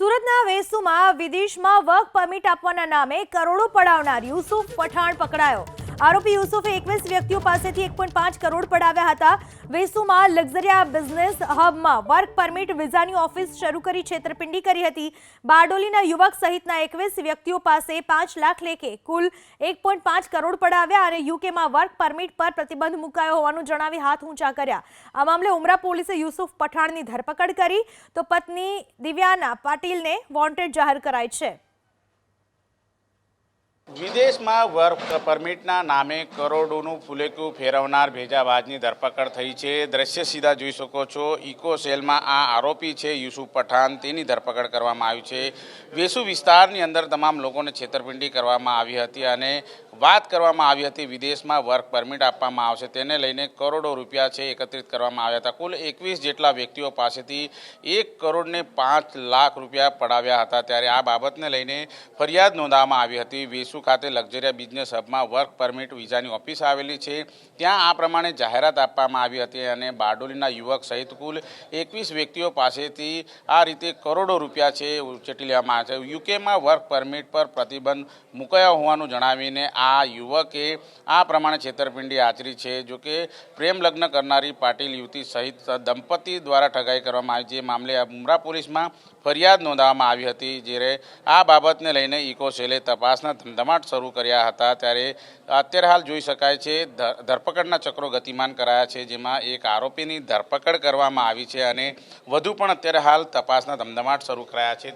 સુરતના વેસુમાં વિદેશમાં work permit આપવાના નામે કરોડો પડાવનાર યુસુફ પઠાણ પકડાયો. આરોપી યુસુફે એકવીસ વ્યક્તિઓ પાસેથી એક પાંચ કરોડ પડાવ્યા હતા. વેસુમાં લક્ઝરિયા બિઝનેસ હબમાં વર્ક પરમિટ વિઝાની ઓફિસ શરૂ કરી છેતરપિંડી કરી હતી. બારડોલીના યુવક સહિતના એકવીસ વ્યક્તિઓ પાસે પાંચ લાખ લેખે કુલ એક પાંચ કરોડ પડાવ્યા અને યુકેમાં વર્ક પરમિટ પર પ્રતિબંધ મુકાયો હોવાનું જણાવી હાથ ઊંચા કર્યા. આ મામલે ઉમરા પોલીસે યુસુફ પઠાણની ધરપકડ કરી. તો પત્ની દિવ્યાના પાટીલને વોન્ટેડ જાહેર કરાઈ છે. વિદેશમાં વર્ક પરમિટના નામે કરોડોનું ફુલેકું ફેરવનાર ભેજાબાજની ધરપકડ થઈ છે. દ્રશ્ય સીધા જોઈ શકો છો. ઇકો સેલમાં આ આરોપી છે. યુસુફ પઠાણ. તેની ધરપકડ કરવામાં આવી છે. વેસુ વિસ્તારની અંદર તમામ લોકોને છેતરપિંડી કરવામાં આવી હતી અને વાત કરવામાં આવી હતી, વિદેશમાં વર્ક પરમિટ આપવામાં આવશે, તેને લઈને કરોડો રૂપિયા છે એકત્રિત કરવામાં આવ્યા હતા. કુલ એકવીસ જેટલા વ્યક્તિઓ પાસેથી એક કરોડને પાંચ લાખ રૂપિયા પડાવ્યા હતા. ત્યારે આ બાબતને લઈને ફરિયાદ નોંધવામાં આવી હતી. વેસુ ખાતે લક્ઝરિયા બિઝનેસ હબમાં વર્ક પરમિટ વિઝાની ઓફિસ આવેલી છે. ત્યાં આ પ્રમાણે જાહેરાત આપવામાં આવી હતી અને બારડોલીના યુવક સહિત કુલ એકવીસ વ્યક્તિઓ પાસેથી આ રીતે કરોડો રૂપિયા છે ઉચેટી લેવામાં આવ્યા છે. યુકેમાં વર્ક પરમિટ પર પ્રતિબંધ મુકાયા હોવાનું જણાવીને આ યુવકે આ પ્રમાણે છેતરપિંડી આચરી છે. જો કે પ્રેમ લગ્ન કરનારી પાટીલ યુવતી સહિત દંપતી દ્વારા ઠગાઈ કરવામાં આવી જે મામલે ઉમરા પોલીસમાં ફરિયાદ નોંધવામાં આવી હતી, જ્યારે આ બાબતને લઈને ઇકો સેલે તપાસના ધમધમાટ શરૂ કર્યા હતા. ત્યારે અત્યારે હાલ જોઈ શકાય છે ધરપકડના ચક્રો ગતિમાન કરાયા છે, જેમાં એક આરોપીની ધરપકડ કરવામાં આવી છે અને વધુ પણ અત્યારે હાલ તપાસના ધમધમાટ શરૂ કરાયા છે.